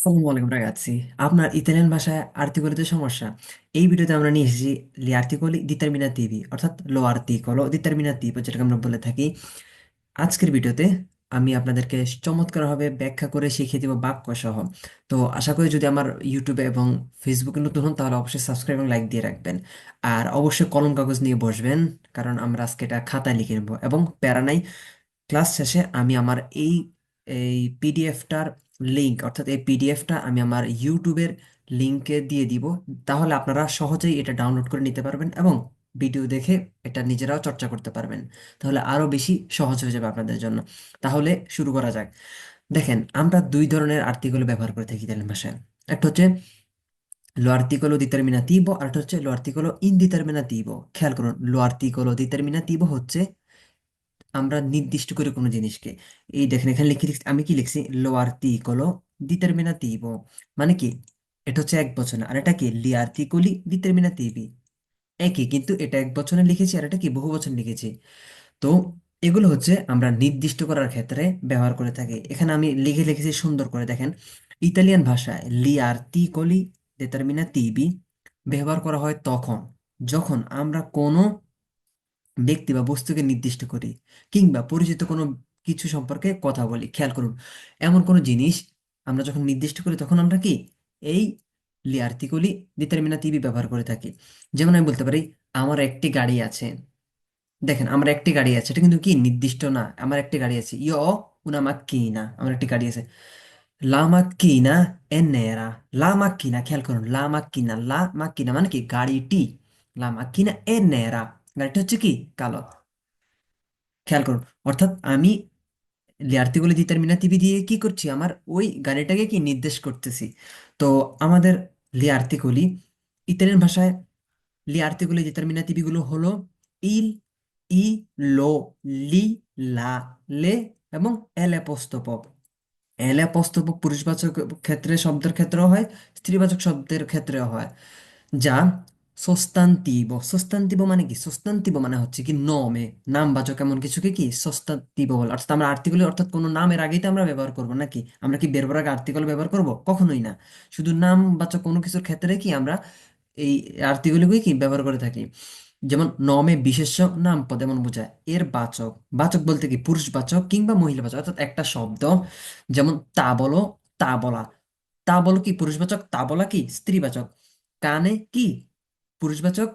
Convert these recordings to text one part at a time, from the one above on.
আসসালামু আলাইকুম রাগাচ্ছি আপনার ইতালিয়ান ভাষায় আর্টিকলিতে সমস্যা? এই ভিডিওতে আমরা নিয়ে এসেছি লি আর্টিকলি ডিটারমিনাতিভি অর্থাৎ লো আর্টিকলো ডিটারমিনাতিভো যেটাকে আমরা বলে থাকি। আজকের ভিডিওতে আমি আপনাদেরকে চমৎকারভাবে ব্যাখ্যা করে শিখিয়ে দেবো বাক্য সহ। তো আশা করি যদি আমার ইউটিউবে এবং ফেসবুকে নতুন হন, তাহলে অবশ্যই সাবস্ক্রাইব এবং লাইক দিয়ে রাখবেন। আর অবশ্যই কলম কাগজ নিয়ে বসবেন, কারণ আমরা আজকে এটা খাতায় লিখে নেব। এবং প্যারা নাই, ক্লাস শেষে আমি আমার এই এই পিডিএফটার লিংক অর্থাৎ এই পিডিএফটা আমি আমার ইউটিউবের লিংকে দিয়ে দিব। তাহলে আপনারা সহজেই এটা ডাউনলোড করে নিতে পারবেন এবং ভিডিও দেখে এটা নিজেরাও চর্চা করতে পারবেন। তাহলে আরও বেশি সহজ হয়ে যাবে আপনাদের জন্য। তাহলে শুরু করা যাক। দেখেন, আমরা দুই ধরনের আর্টিকেল ব্যবহার করে থাকি ইতালিয়ান ভাষায়। একটা হচ্ছে lo articolo determinativo, আর একটা হচ্ছে lo articolo indeterminativo খেয়াল করুন, lo articolo determinativo হচ্ছে আমরা নির্দিষ্ট করে কোনো জিনিসকে, এই দেখেন এখানে লিখে লিখছি আমি কি লিখছি? লোয়ার লো আর্টিকলো ডিটারমিনাতিভো মানে কি? এটা হচ্ছে এক বচন, আর এটা কি লি আর্টিকলি ডিটারমিনাতিভি একই, কিন্তু এটা এক বচনে লিখেছি, আর এটা কি? বহু বচন লিখেছি। তো এগুলো হচ্ছে আমরা নির্দিষ্ট করার ক্ষেত্রে ব্যবহার করে থাকি। এখানে আমি লিখে লিখেছি সুন্দর করে, দেখেন। ইতালিয়ান ভাষায় লি আর্টিকলি ডিটারমিনাতিভি ব্যবহার করা হয় তখন, যখন আমরা কোনো ব্যক্তি বা বস্তুকে নির্দিষ্ট করি কিংবা পরিচিত কোনো কিছু সম্পর্কে কথা বলি, খেয়াল করুন। এমন কোনো জিনিস আমরা যখন নির্দিষ্ট করি তখন আমরা কি? এই লিয়ার্তিকলি ডিটারমিনাটিভি ব্যবহার করে থাকি। যেমন আমি বলতে পারি, আমার একটি গাড়ি আছে। দেখেন, আমার একটি গাড়ি আছে। এটা কিন্তু কি? নির্দিষ্ট না। আমার একটি গাড়ি আছে। ইয়ো উনা মাক্কিনা আমার একটি গাড়ি আছে। লা মাক্কিনা এ নেরা লা মাক্কিনা খেয়াল করুন। লা মাক্কিনা লা মাক্কিনা মানে কি? গাড়িটি। লা মাক্কিনা এ নেরা গাড়িটা হচ্ছে কি? কালো। খেয়াল করুন, অর্থাৎ আমি লিয়ার্তিগুলো ডিটারমিনাটিভি দিয়ে কি করছি? আমার ওই গাড়িটাকে কি নির্দেশ করতেছি। তো আমাদের লিয়ার্তিগুলি ইতালিয়ান ভাষায় লিয়ার্তিগুলি ডিটারমিনাটিভি গুলো হলো ইল, ই, লো, লি, লা, লে এবং এল অ্যাপোস্ট্রোফ এল অ্যাপোস্ট্রোফ পুরুষবাচক ক্ষেত্রে শব্দের ক্ষেত্রেও হয়, স্ত্রীবাচক শব্দের ক্ষেত্রেও হয়। যা সোস্তান্তিব সোস্তান্তিব মানে কি? সোস্তান্তিব মানে হচ্ছে কি নমে নামবাচক এমন কিছুকে কি? সোস্তান্তিব বলে। অর্থাৎ আমরা আর্টিকেল অর্থাৎ কোনো নামের আগেই তো আমরা ব্যবহার করব নাকি? আমরা কি বের আগে আর্টিকেল ব্যবহার করব? কখনোই না। শুধু নামবাচক কোনো কিছুর ক্ষেত্রে কি আমরা এই আর্টিকেলগুলো কি ব্যবহার করে থাকি? যেমন নমে বিশেষ্য, নাম পদ এমন বোঝায়। এর বাচক বাচক বলতে কি? পুরুষ বাচক কিংবা মহিলা বাচক। অর্থাৎ একটা শব্দ। যেমন তা বলো, তা বলা। তা বলো কি পুরুষবাচক তা বলা কি? স্ত্রীবাচক কানে কি? পুরুষবাচক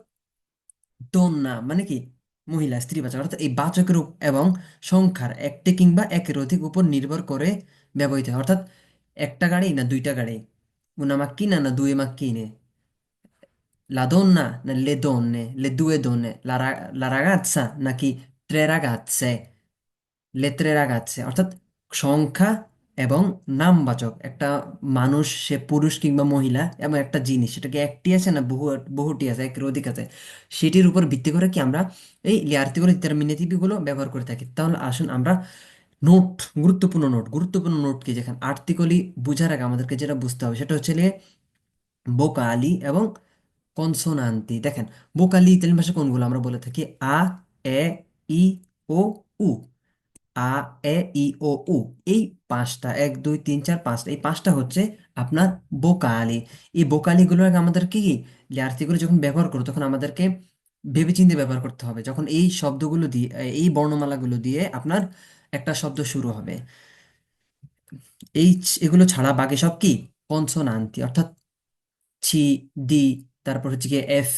দোন্না মানে কি? মহিলা স্ত্রীবাচক অর্থাৎ এই বাচক রূপ এবং সংখ্যার একটি কিংবা একের অধিক উপর নির্ভর করে ব্যবহৃত হয়। অর্থাৎ একটা গাড়ি না দুইটা গাড়ি? una না দুই macchine la না? le donne le due donne la, ra- la ragazza নাকি tre ragazze le tre ragazze অর্থাৎ সংখ্যা এবং নামবাচক, একটা মানুষ, সে পুরুষ কিংবা মহিলা এবং একটা জিনিস, সেটাকে একটি আছে না বহু, বহুটি আছে, একের অধিক আছে, সেটির উপর ভিত্তি করে কি আমরা এই আর্টিকেল ডিটারমিনেটিভগুলো ব্যবহার করে থাকি। তাহলে আসুন আমরা নোট গুরুত্বপূর্ণ নোট গুরুত্বপূর্ণ নোট কি, যেখানে আর্টিকলি বোঝার আগে আমাদেরকে যেটা বুঝতে হবে, সেটা হচ্ছে ভোকালি এবং কনসোনান্তি দেখেন বোকালি ইতালিয়ান ভাষা কোনগুলো আমরা বলে থাকি? আ, এ, ই, ও, উ। আ, এ, ই, ও, উ। এই পাঁচটা, এক, দুই, তিন, চার পাঁচটা এই পাঁচটা হচ্ছে আপনার বোকালি। এই বোকালিগুলো আমাদেরকে কি আর্টিকেল যখন ব্যবহার করো, তখন আমাদেরকে ভেবেচিন্তে ব্যবহার করতে হবে। যখন এই শব্দগুলো দিয়ে এই বর্ণমালাগুলো দিয়ে আপনার একটা শব্দ শুরু হবে। এই এগুলো ছাড়া বাকি সব কি? কনসোনান্তি, অর্থাৎ সি ডি, তারপর হচ্ছে কি এফ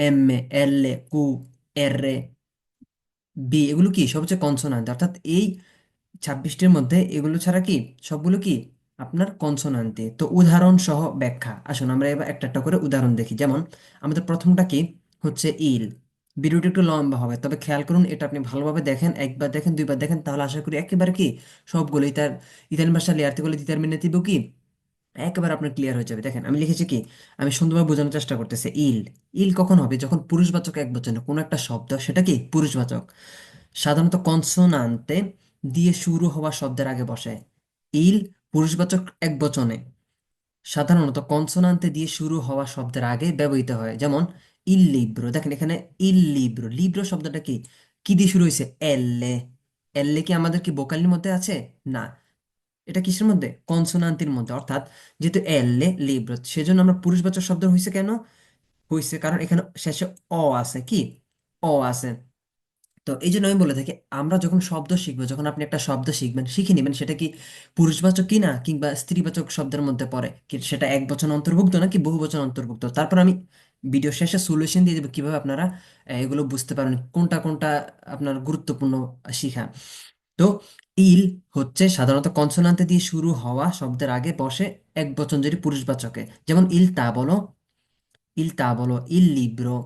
এম এল কু আর বি, এগুলো কি? সব হচ্ছে কনসোনান্ট অর্থাৎ এই ছাব্বিশটির মধ্যে এগুলো ছাড়া কি? সবগুলো কি? আপনার কনসোনান্টি তো উদাহরণ সহ ব্যাখ্যা। আসুন, আমরা এবার একটা একটা করে উদাহরণ দেখি। যেমন, আমাদের প্রথমটা কি? হচ্ছে ইল। ভিডিওটি একটু লম্বা হবে, তবে খেয়াল করুন, এটা আপনি ভালোভাবে দেখেন, একবার দেখেন, দুইবার দেখেন, তাহলে আশা করি একেবারে কি? সবগুলো ইতার, ইতালিয়ান ভাষা লিয়ার্তিগুলো ডিটারমিনেটিভ কি? একেবারে আপনার ক্লিয়ার হয়ে যাবে। দেখেন, আমি লিখেছি কি? আমি সুন্দরভাবে বোঝানোর চেষ্টা করতেছি, ইল। ইল কখন হবে? যখন পুরুষবাচক এক বচনে কোনো একটা শব্দ, সেটা কি? পুরুষবাচক। সাধারণত কনসোনান্তে দিয়ে শুরু হওয়া শব্দের আগে বসে। ইল পুরুষবাচক এক বচনে সাধারণত কনসোনান্তে দিয়ে শুরু হওয়া শব্দের আগে ব্যবহৃত হয়। যেমন, ইল লিব্রো। দেখেন, এখানে ইল লিব্রো। লিব্রো শব্দটা কি? কি দিয়ে শুরু হয়েছে? এল্লে এল্লে কি আমাদের কি বোকালির মধ্যে আছে? না। এটা কিসের মধ্যে? কনসোনান্টের মধ্যে। অর্থাৎ যেহেতু এল এলে লিব্র, সেজন্য আমরা পুরুষবাচক শব্দ হয়েছে কেন? হয়েছে কারণ এখানে শেষে অ আছে কি? অ আছে। তো এই জন্য আমি বলে থাকি, আমরা যখন শব্দ শিখব, যখন আপনি একটা শব্দ শিখবেন, শিখে নেবেন, সেটা কি পুরুষবাচক কি না কিংবা স্ত্রীবাচক শব্দের মধ্যে পড়ে? কি সেটা এক বচন অন্তর্ভুক্ত নাকি বহু বচন অন্তর্ভুক্ত? তারপর আমি ভিডিও শেষে সলিউশন দিয়ে দেবো কীভাবে আপনারা, এগুলো বুঝতে পারবেন, কোনটা কোনটা আপনার গুরুত্বপূর্ণ শিখা। তো ইল হচ্ছে সাধারণত কনসোনান্তে দিয়ে শুরু হওয়া শব্দের আগে বসে এক বচন যদি পুরুষবাচকে। যেমন ইল তা বলো, ইল তা বলো, ইল লিব্রো।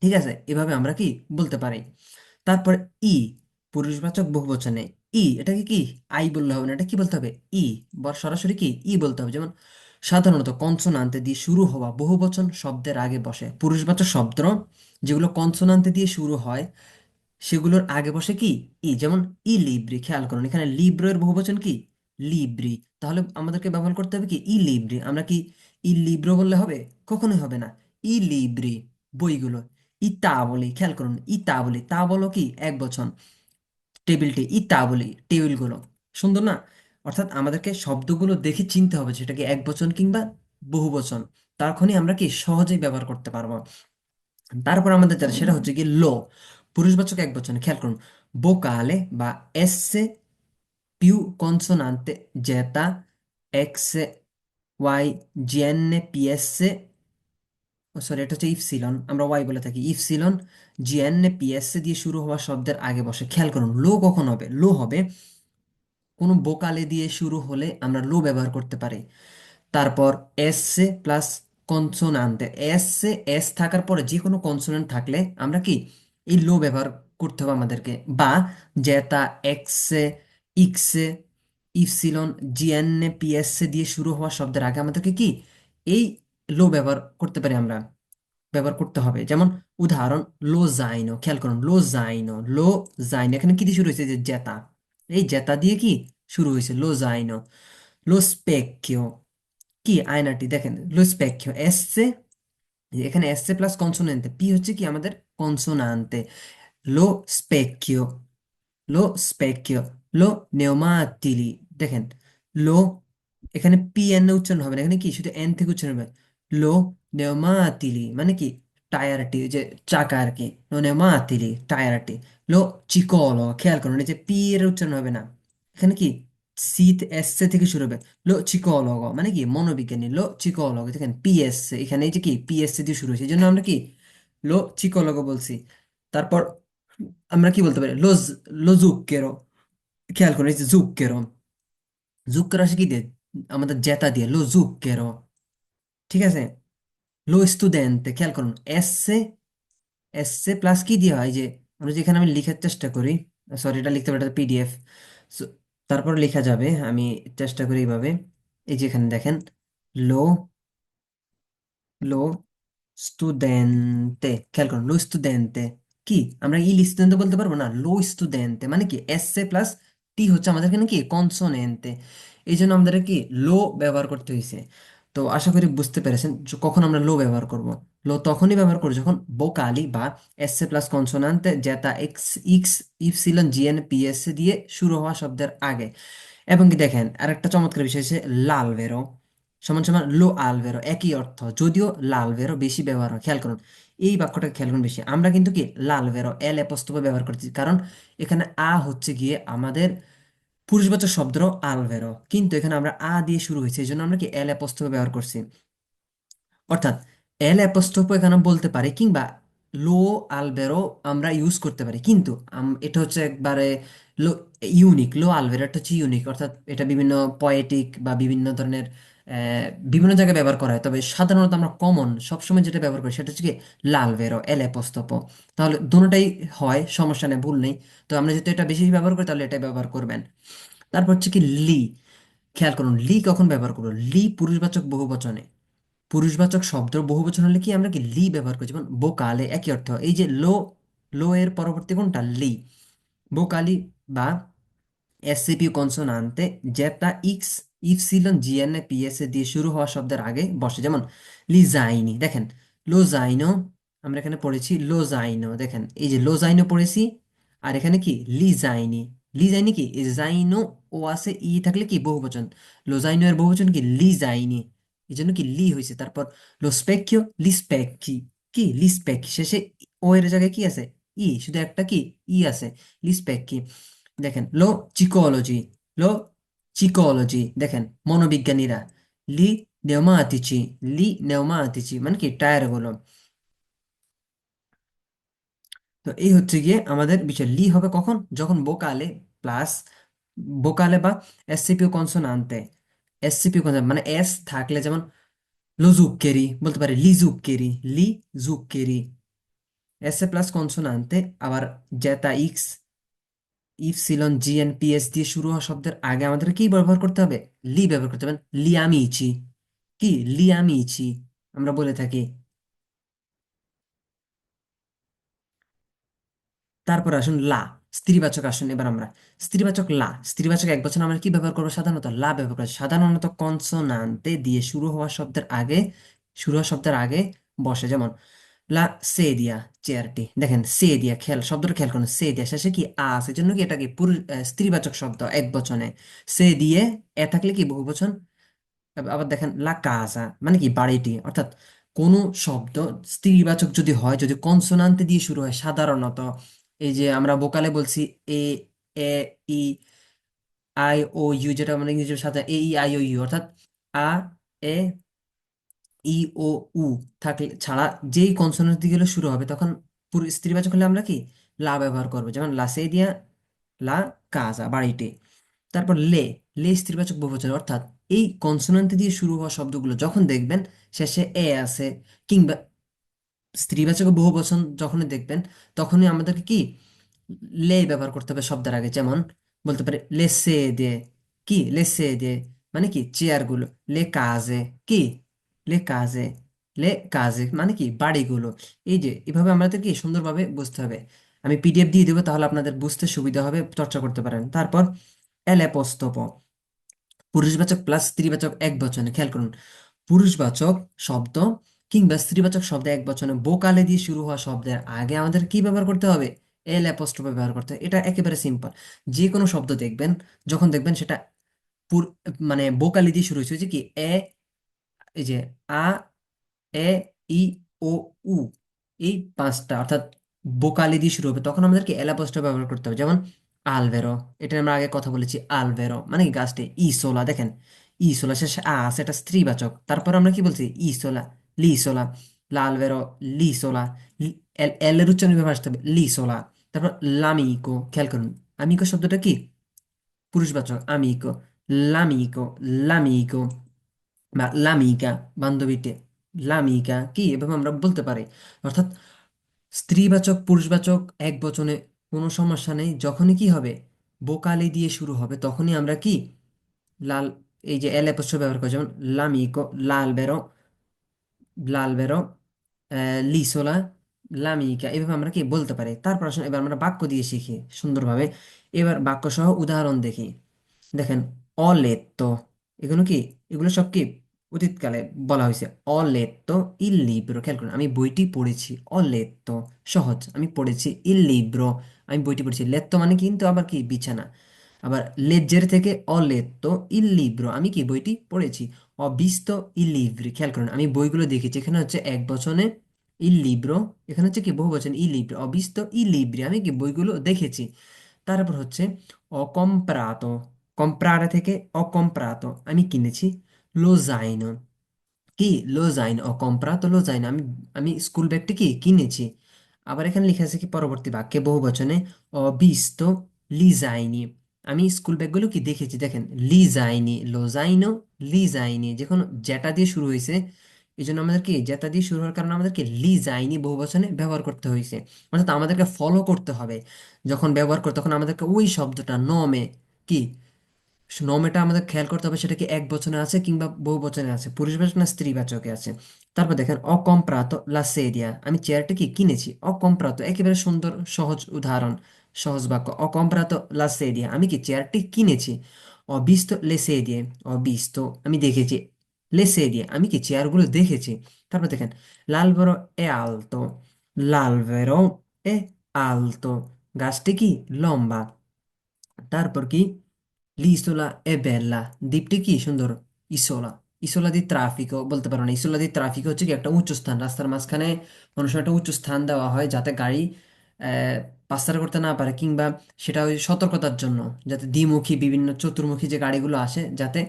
ঠিক আছে? এভাবে আমরা কি বলতে পারি? তারপর ই, পুরুষবাচক বহুবচনে। ই, এটাকে কি? আই বললে হবে না, এটা কি বলতে হবে? ই বা সরাসরি কি? ই বলতে হবে। যেমন সাধারণত কনসোনান্তে দিয়ে শুরু হওয়া বহুবচন শব্দের আগে বসে। পুরুষবাচক শব্দ, যেগুলো কনসোনান্তে দিয়ে শুরু হয় সেগুলোর আগে বসে কি? ই, যেমন ই লিব্রি, খেয়াল করুন, এখানে লিব্রো এর বহুবচন কি? লিব্রি। তাহলে আমাদেরকে ব্যবহার করতে হবে কি? ই লিব্রি। আমরা কি ই লিব্রো বললে হবে? কখনোই হবে না। ই লিব্রি বইগুলো। ই তা বলি, খেয়াল করুন, ই তা বলি। তা বলো কি? এক বচন। টেবিলটি, ই তা বলি, টেবিলগুলো। সুন্দর না? অর্থাৎ আমাদেরকে শব্দগুলো দেখে চিনতে হবে সেটা কি এক বচন কিংবা বহু বচন তখনই আমরা কি সহজেই ব্যবহার করতে পারব। তারপর আমাদের যেটা, সেটা হচ্ছে কি লো। পুরুষবাচক এক বচনে, খেয়াল করুন vocale বা esse più consonante z x y gn ps sorry, এটা হচ্ছে ইফসিলন, আমরা ওয়াই বলে থাকি, ইফসিলন জিএন পিএস দিয়ে শুরু হওয়া শব্দের আগে বসে। খেয়াল করুন, লো কখন হবে? লো হবে কোনো বোকালে দিয়ে শুরু হলে আমরা লো ব্যবহার করতে পারি। তারপর S plus consonant S S থাকার পরে যে কোনো কনসোনেন্ট থাকলে আমরা কি এই লো ব্যবহার করতে হবে আমাদেরকে। বা জেতা X ইক্স epsilon G N, P S দিয়ে শুরু হওয়া শব্দের আগে আমাদেরকে কি? এই লো ব্যবহার করতে পারি আমরা। ব্যবহার করতে হবে। যেমন উদাহরণ, লো জাইনো, খেয়াল করুন, লো জাইনো লো জাইনো। এখানে কি দিয়ে শুরু হয়েছে? যে জেতা। এই জেতা দিয়ে কি শুরু হয়েছে? লো জাইনো। লো স্পেকিও কি? আয়নাটি দেখেন। লো স্পেকিও এসছে এখানে এসছে প্লাস কনসোনেন্টে। পি হচ্ছে কি? আমাদের কনসোনান্তে লো স্পেকিও লো স্পেকিও লো নেওমাতিলি দেখেন লো এখানে পি এন উচ্চারণ হবে না, এখানে কি? শুধু এন থেকে উচ্চারণ হবে। লো নেওমাতিলি মানে কি? টায়ারটি যে চাকা আর কি লো নেওমাতিলি টায়ারটি লো চিকলো খেয়াল করুন, এই যে পি এর উচ্চারণ হবে না। এখানে কি? সিত এস থেকে শুরু হবে লো চিকোলগো মানে কি? মনোবিজ্ঞানী লো চিকোলগো দেখেন পিএস এখানে এই যে কি? পিএস দিয়ে শুরু হয়েছে, এই জন্য আমরা কি? লো চিকোলগো বলছি। তারপর আমরা কি বলতে পারি? লো লো জুক্কেরো খেয়াল এই যে জুক্কেরো জুক্কেরো আসে কি দিয়ে? আমাদের জেতা দিয়ে লো জুক্কেরো ঠিক আছে? লো স্টুডেন্ট খেয়াল করুন এসে এসে প্লাস কি দিয়ে হয়? যে আমরা যেখানে আমি লিখার চেষ্টা করি সরি এটা লিখতে পারি পিডিএফ তারপর লেখা যাবে, আমি চেষ্টা করি এইভাবে। এই যে এখানে দেখেন, লো লো স্টুডেন্টে খেয়াল করুন লো স্টুডেন্টে কি? আমরা ইল স্টুডেন্ট বলতে পারব? না লো স্টুডেন্টে মানে কি? এস এ প্লাস টি হচ্ছে আমাদের এখানে কি? কনসোনেন্টে এই জন্য আমাদের কি? লো ব্যবহার করতে হয়েছে তো আশা করি বুঝতে পেরেছেন কখন আমরা লো ব্যবহার করব। লো তখনই ব্যবহার করি যখন বোকালি বা এস এ প্লাস কনসোনান্টে যেটা X ইক্স epsilon G N P S দিয়ে শুরু হওয়া শব্দের আগে। এবং কি দেখেন, আরেকটা চমৎকার বিষয় হচ্ছে লালভেরো সমান সমান লো আলভেরো, একই অর্থ। যদিও লালভেরো বেশি ব্যবহার হয়, খেয়াল করুন। এই বাক্যটা খেয়াল করুন বেশি। আমরা কিন্তু কি লালভেরো এল অ্যাপোস্ট্রোফ ব্যবহার করছি। কারণ এখানে আ হচ্ছে গিয়ে আমাদের পুরুষবাচক শব্দ আলভেরো। কিন্তু এখানে আমরা আ দিয়ে শুরু হয়েছে এই জন্য আমরা কি এল অ্যাপোস্ট্রোফ ব্যবহার করছি। অর্থাৎ এল অ্যাপোস্ট্রোফ এখানে বলতে পারি কিংবা লো আলবেরো আমরা ইউজ করতে পারি। কিন্তু এটা হচ্ছে একবারে লো, ইউনিক। লো আলবেরো এটা হচ্ছে ইউনিক। অর্থাৎ এটা বিভিন্ন পয়েটিক বা বিভিন্ন ধরনের বিভিন্ন জায়গায় ব্যবহার করা হয়। তবে সাধারণত আমরা কমন সবসময় যেটা ব্যবহার করি সেটা হচ্ছে কি লালভেরো এলে অ্যাপোস্ট্রোফ তাহলে দুটোটাই হয়, সমস্যা নেই, ভুল নেই। তো আমরা যেহেতু এটা বেশি ব্যবহার করি, তাহলে এটা ব্যবহার করবেন। তারপর হচ্ছে কি লি। খেয়াল করুন, লি কখন ব্যবহার করব? লি পুরুষবাচক বহুবচনে। পুরুষবাচক শব্দ বহুবচন হলে কি আমরা কি লি ব্যবহার করি? যেমন বোকালে, একই অর্থ। এই যে লো লো এর পরবর্তী কোনটা? লি। বোকালি বা এসসিপি কনসোনান্তে যেটা ইক্স ইপসিলন জিএনএ পিএসএ দিয়ে শুরু হওয়া শব্দের আগে বসে। যেমন, লিজাইনি, দেখেন, লোজাইনো, আমরা এখানে পড়েছি লোজাইনো, দেখেন, এই যে লোজাইনো পড়েছি, আর এখানে কি? লিজাইনি। লি যায়নি কি যাইনো ও আছে, ই থাকলে কি? বহুবচন। লোজাইনো এর বহুবচন কি? লি যায়নি এই জন্য কি লি হয়েছে তারপর লো স্পেকিও লি স্পেকি কি? লি স্পেকি শেষে ও এর জায়গায় কি আছে? ই। শুধু একটা কি? ই আছে। লি স্পেকি দেখেন লো চিকোলজি লো চিকোলজি দেখেন, মনোবিজ্ঞানীরা। লি নেওমাতিচি লি নেওমাতিচি মানে কি, টায়ারগুলো তো এই হচ্ছে গিয়ে আমাদের বিষয়। লি হবে কখন? যখন বোকালে প্লাস বোকালে বা এসসিপিও কনসোনান্তে এসসিপিও কনসোনান্ট মানে এস থাকলে যেমন লুজুক্কেরি, বলতে পারে পারি লিজুক্কেরি। লি জুক্কেরি এস এ প্লাস কনসোনান্তে আবার জেতা X epsilon G N P S দিয়ে শুরু হওয়া শব্দের আগে আমাদের কি ব্যবহার করতে হবে? লি ব্যবহার করতে হবে। লিয়ামিচি। কি? লিয়ামিচি। আমরা বলে থাকি। তারপর আসুন লা। স্ত্রীবাচক আসুন এবার আমরা। স্ত্রীবাচক লা। স্ত্রীবাচক এক বছর আমরা কি ব্যবহার করব? সাধারণত লা ব্যবহার করি সাধারণত কনসোনান্তে দিয়ে শুরু হওয়া শব্দের আগে, শুরু হওয়া শব্দের আগে বসে। যেমন লা সেদিয়া, চেয়ারটি। দেখেন, সেদিয়া খেয়াল শব্দটা খেয়াল করুন, সেদিয়া। শেষে কি আ আছে? জন্য কি এটা কি পুরুষ স্ত্রীবাচক শব্দ, এক বচনে। সে দিয়ে, এ থাকলে কি বহুবচন আব- আবার দেখেন, লা কাজা মানে কি বাড়িটি। অর্থাৎ কোনো শব্দ স্ত্রীবাচক যদি হয়, যদি কনসোনান্তে দিয়ে শুরু হয়, সাধারণত, এই যে আমরা বোকালে বলছি, এ এ, ই, আই, ও, ইউ, যেটা আমরা ইংরেজি সাথে এ, ই, আই, ও, ইউ। অর্থাৎ আ, এ ই ও উ থাকলে ছাড়া যেই কনসোনেন্ট গেলে শুরু হবে, তখন পুরো স্ত্রীবাচক হলে আমরা কি? লা ব্যবহার করব, যেমন লা সে দিয়া, লা কাজা বাড়িটি তারপর লে লে স্ত্রীবাচক বহুবচন, অর্থাৎ এই কনসোনেন্ট দিয়ে শুরু হওয়া শব্দগুলো যখন দেখবেন, শেষে এ আছে, কিংবা স্ত্রীবাচক বহুবচন যখনই দেখবেন, তখনই আমাদেরকে কি? লে ব্যবহার করতে হবে শব্দের আগে, যেমন বলতে পারি লেসে দে, কি? লেসে দে মানে কি? চেয়ারগুলো, লে কাজে কি? লে কাজে লে কাজে মানে কি? বাড়িগুলো। এই যে, এভাবে আমাদের কি সুন্দরভাবে বুঝতে হবে? আমি পিডিএফ দিয়ে দেবো তাহলে আপনাদের বুঝতে সুবিধা হবে, চর্চা করতে পারেন। তারপর এলেপস্তপ। পুরুষবাচক প্লাস স্ত্রীবাচক এক বচনে, খেয়াল করুন। পুরুষবাচক শব্দ কিংবা স্ত্রীবাচক শব্দ এক বচনে বোকালে দিয়ে শুরু হওয়া শব্দের আগে আমাদের কি ব্যবহার করতে হবে? এল অ্যাপোস্ট্রোফ ব্যবহার করতে হবে। এটা একেবারে সিম্পল যে কোনো শব্দ দেখবেন, যখন দেখবেন সেটা মানে বোকালি দিয়ে শুরু হয়েছে, যে কি? এ এই যে আ, এ, ই, ও, উ, এই পাঁচটা অর্থাৎ ভোকালি দিয়ে শুরু হবে। তখন আমাদেরকে এলাপোস্ট্রফ ব্যবহার করতে হবে। যেমন আলভেরো, এটা আমরা আগে কথা বলেছি, আলভেরো মানে কি গাছটি? ইসোলা, দেখেন। ইসোলা শেষে আ সেটা স্ত্রীবাচক। তারপর আমরা কি বলছি? ইসোলা, লিসোলা, লালভেরো, লিসোলা লি- এল এল এর উচ্চারণ ব্যবহার আসতে হবে, লিসোলা। তারপর লামিকো, খেয়াল করুন, আমিকো শব্দটা কি? পুরুষবাচক, আমিকো, লামিকো লামিকো। বা লামিকা, বান্ধবীতে, লামিকা কি এভাবে আমরা বলতে পারি? অর্থাৎ স্ত্রীবাচক, পুরুষবাচক, এক বচনে কোনো সমস্যা নেই, যখনই কি হবে? বোকালি দিয়ে শুরু হবে, তখনই আমরা কি? লাল, এই যে এল ব্যবহার করি, যেমন লামিকো, লাল বেরো লাল বেরো লিসোলা, লামিকা, এভাবে আমরা কি বলতে পারি? তারপর আসুন, এবার আমরা বাক্য দিয়ে শিখি সুন্দরভাবে। এবার বাক্য সহ উদাহরণ দেখি। দেখেন, অলেত্তো, এগুলো কি? এগুলো সব কি অতীতকালে বলা হয়েছে অলেত্তো ইল লিব্রো খেয়াল করুন, আমি বইটি পড়েছি অলেত্তো সহজ, আমি পড়েছি ইল লিব্রো আমি বইটি পড়েছি লেত্তো মানে কিন্তু আবার কি, বিছানা, আবার লেজ্জের থেকে অলেত্তো ইল লিব্রো আমি কি বইটি পড়েছি, অবিস্তো ইল লিব্রি খেয়াল করুন, আমি বইগুলো দেখেছি, এখানে হচ্ছে এক বচনে ইল লিব্রো এখানে হচ্ছে কি বহু বচন ই লিব্রো অবিস্তো ই লিব্রি আমি কি বইগুলো দেখেছি, তারপর হচ্ছে অকম্প্রাতো comprare থেকে অকম্প্রাত আমি কিনেছি lo zaino কি lo zaino ho তো zaino আমি আমি স্কুল ব্যাগটি কি কিনেছি। আবার এখানে লেখা আছে কি পরবর্তী বাক্যে, বহু বচনে ho visto li zaini আমি স্কুল ব্যাগগুলো কি দেখেছি? দেখেন লি যায়নি লো যাইনো লি যখন যেটা দিয়ে শুরু হয়েছে এই জন্য আমাদের কি যেটা দিয়ে শুরু হওয়ার কারণে আমাদেরকে লি যায়নি বহু বচনে ব্যবহার করতে হয়েছে। অর্থাৎ আমাদেরকে ফলো করতে হবে। যখন ব্যবহার করতে তখন আমাদেরকে ওই শব্দটা নমে কি নম এটা আমাদের খেয়াল করতে হবে সেটা কি এক বচনে আছে কিংবা বহু বচনে আছে? পুরুষ পুরুষবাচক না স্ত্রীবাচকে আছে? তারপর দেখেন, অকম্প্রাত লা সেরিয়া। আমি চেয়ারটা কি কিনেছি? অকম্প্রাত, একেবারে সুন্দর, সহজ উদাহরণ, সহজ বাক্য। অকম্প্রাত লা সেরিয়া। আমি কি চেয়ারটি কিনেছি? অবিস্ত লে সেরিয়ে। অবিস্ত, আমি দেখেছি। লে সেরিয়ে, আমি কি চেয়ারগুলো দেখেছি? তারপর দেখেন লালভেরো এ আলতো লালভেরো এ আলতো। গাছটি কি লম্বা? তারপর কি l'isola è bella. দ্বীপটি কি সুন্দর ইসোলা ইসোলা দি ট্রাফিকও বলতে পারো না ইসোলা দি ট্রাফিক হচ্ছে কি একটা উঁচু স্থান রাস্তার মাঝখানে সময় একটা উঁচু স্থান দেওয়া হয় যাতে গাড়ি পাচার করতে না পারে কিংবা সেটা ওই সতর্কতার জন্য যাতে দ্বিমুখী বিভিন্ন চতুর্মুখী যে গাড়িগুলো আসে যাতে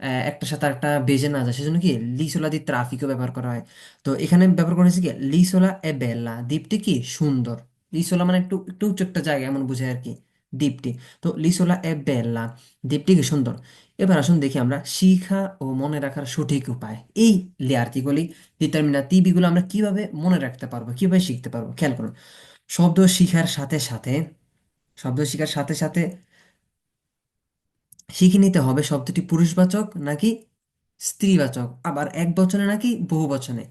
আহ, একটার সাথে একটা বেজে না যায় সেজন্য কি লিসোলা দি ট্রাফিকও ব্যবহার করা হয় তো এখানে ব্যবহার করা হয়েছে কি লিসোলা এ বেল্লা দ্বীপটি কি সুন্দর লিসোলা মানে একটু একটু উঁচু একটা জায়গা এমন বোঝায় আর কি দ্বীপটি তো লিসোলা এ বেল্লা দ্বীপটি কি সুন্দর? এবার আসুন দেখি আমরা শিখা ও মনে রাখার সঠিক উপায়। এই লেয়ারটিগুলি ডিটারমিনাটিভিগুলো আমরা কীভাবে মনে রাখতে পারব, কীভাবে শিখতে পারব? খেয়াল করুন। শব্দ শিখার সাথে সাথে, শব্দ শিখার সাথে সাথে শিখে নিতে হবে শব্দটি পুরুষবাচক নাকি স্ত্রীবাচক, আবার এক বচনে নাকি বহু বচনে?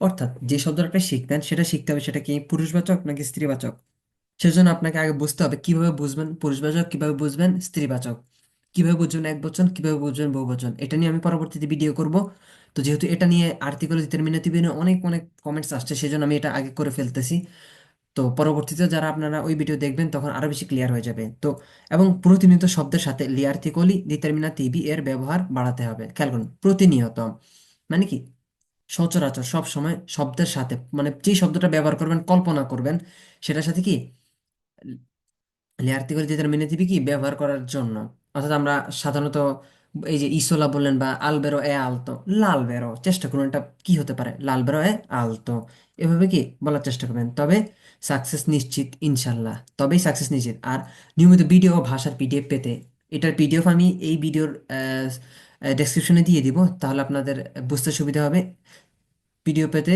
অর্থাৎ যে শব্দটা শিখতেন সেটা শিখতে হবে, সেটা কি পুরুষবাচক নাকি স্ত্রীবাচক? সেজন্য আপনাকে আগে বুঝতে হবে কীভাবে বুঝবেন পুরুষবাচক কীভাবে বুঝবেন স্ত্রীবাচক কীভাবে বুঝবেন এক বচন, কীভাবে বুঝবেন বহু বচন, এটা নিয়ে আমি পরবর্তীতে ভিডিও করব। তো যেহেতু এটা নিয়ে আর্টিকেল ডিটারমিনেটিভ নিয়ে অনেক অনেক কমেন্টস আসছে, সেজন্য আমি এটা আগে করে ফেলতেছি। তো পরবর্তীতে যারা আপনারা ওই ভিডিও দেখবেন, তখন আরও বেশি ক্লিয়ার হয়ে যাবে। তো, এবং প্রতিনিয়ত শব্দের সাথে লিয়ার্থিকলি ডিটারমিনাটিভি এর ব্যবহার বাড়াতে হবে। খেয়াল করুন, প্রতিনিয়ত। মানে কি? সচরাচর সব সময় শব্দের সাথে মানে যে শব্দটা ব্যবহার করবেন, কল্পনা করবেন, সেটার সাথে কি? লেয়ার থেকে ডিটারমিনেটিভ কি ব্যবহার করার জন্য। অর্থাৎ আমরা সাধারণত এই যে ইসোলা বললেন বা আলবেরো এ আলতো লাল বেরো চেষ্টা করুন এটা কি হতে পারে? লাল বেরো এ আলতো। এভাবে কি বলার চেষ্টা করবেন? তবে সাকসেস নিশ্চিত, ইনশাল্লাহ। তবেই সাকসেস নিশ্চিত। আর নিয়মিত ভিডিও ভাষার পিডিএফ পেতে, এটার পিডিএফ আমি এই ভিডিওর ডেসক্রিপশনে দিয়ে দিব। তাহলে আপনাদের বুঝতে সুবিধা হবে। ভিডিও পেতে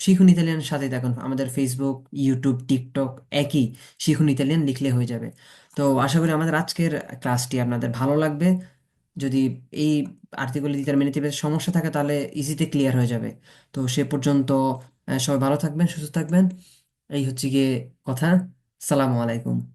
শিখুন ইতালিয়ান সাথে। দেখুন, আমাদের ফেসবুক ইউটিউব টিকটক একই। শিখুন ইতালিয়ান, লিখলে হয়ে যাবে। তো আশা করি আমাদের আজকের ক্লাসটি আপনাদের ভালো লাগবে। যদি এই আর্টিকেল ডিটারমিনেটিভের সমস্যা থাকে, তাহলে ইজিতে ক্লিয়ার হয়ে যাবে। তো সে পর্যন্ত সবাই ভালো থাকবেন, সুস্থ থাকবেন। এই হচ্ছে গিয়ে কথা। সালামু আলাইকুম।